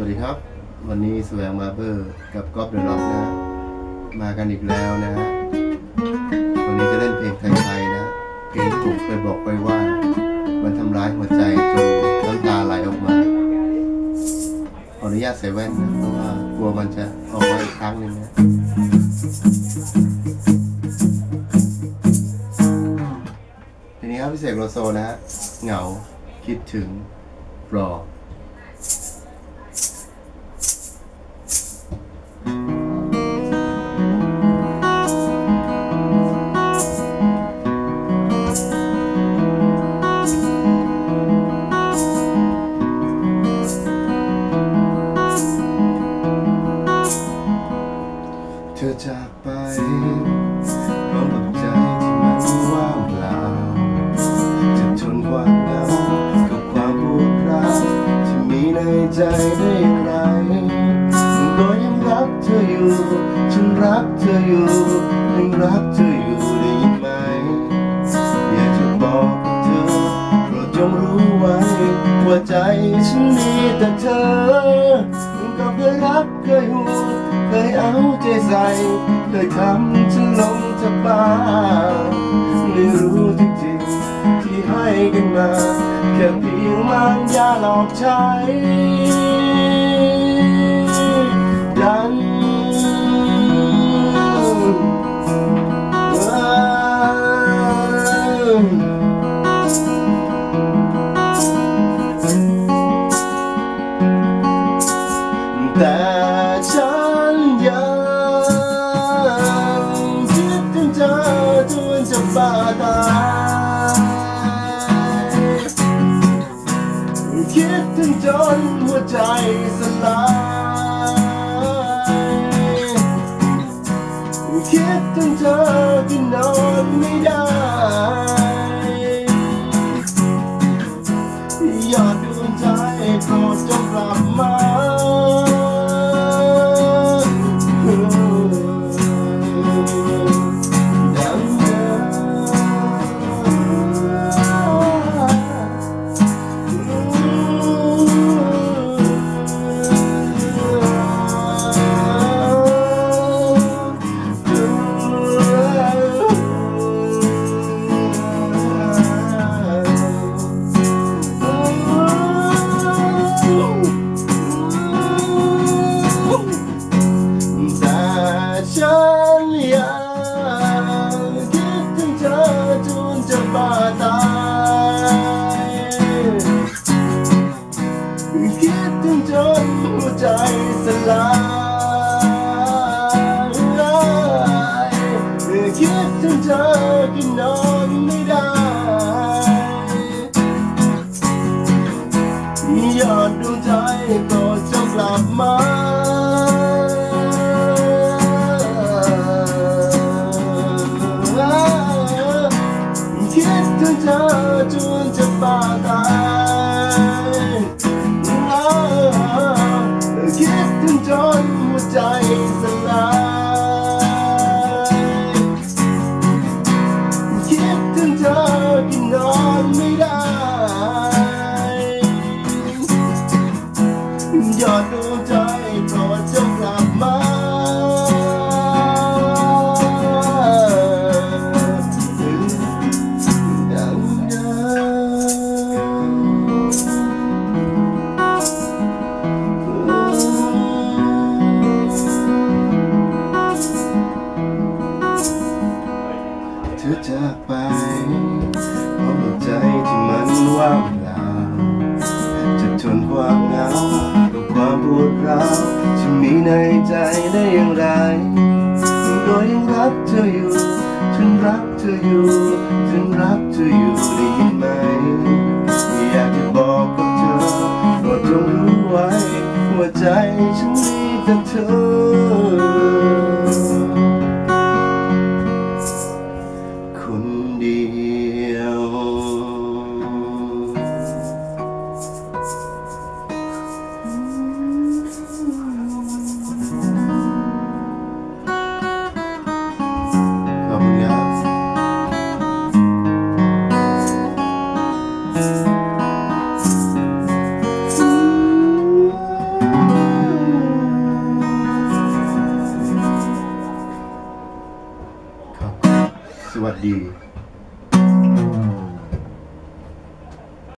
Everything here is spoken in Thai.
วัสดีครับ วันนี้แสวงมาเบอร์กับก๊อฟเดอะล็อกนะ มากันอีกแล้วนะฮะวันนี้จะเล่นเพลงไทยๆนะ เพลงที่ผมเคยบอกไปว่า มันทำร้ายหัวใจจนน้ำตาไหลออกมา ขออนุญาตใส่แว่นนะเพราะว่ากลัวมันจะออกมาอีกครั้งหนึ่งนะทีนี้ครับพี่เสกโลโซนะฮะเหงาคิดถึงรอ เธอจากไปพร้อมกับใจที่มันว่างเปล่าจะทนความเหงากับความปวดร้าวที่มีในใจได้ใครก็ยังรักเธออยู่ ฉันรักเธออยู่ยังรักเธออยู่ได้ยินไหม อยากจะบอกกับเธอโปรดจงรู้ไว้ว่าใจฉันมีแต่เธอก็เคยรักเคยห่วง เคยเอาใจใส่เคยทำฉันลงจะบ้าไม่รู้จริงๆที่ให้กันมาแค่เพียงมันยาหลอกใช้ดัน บาตายคิดถึงจนหัวใจสลายคิดถึงเธอที่นอนไม่ได้ วงใจก็จงกลับมาคิดถึงเธอจนจะบ้าตาย ยอดดวงใจโปรดจงกลับมาดังเดิมเธอจากไปเพราะหัวใจที่มันว่างเปล่าจะทนความ ในใจได้อย่างไรก็ยังรักเธออยู่ ฉันรักเธออยู่ ฉันรักเธออยู่ได้ยินไหม อยากจะบอกกับเธอโปรดจงรู้ไว้ว่าใจฉันมีแต่เธอ วัสดี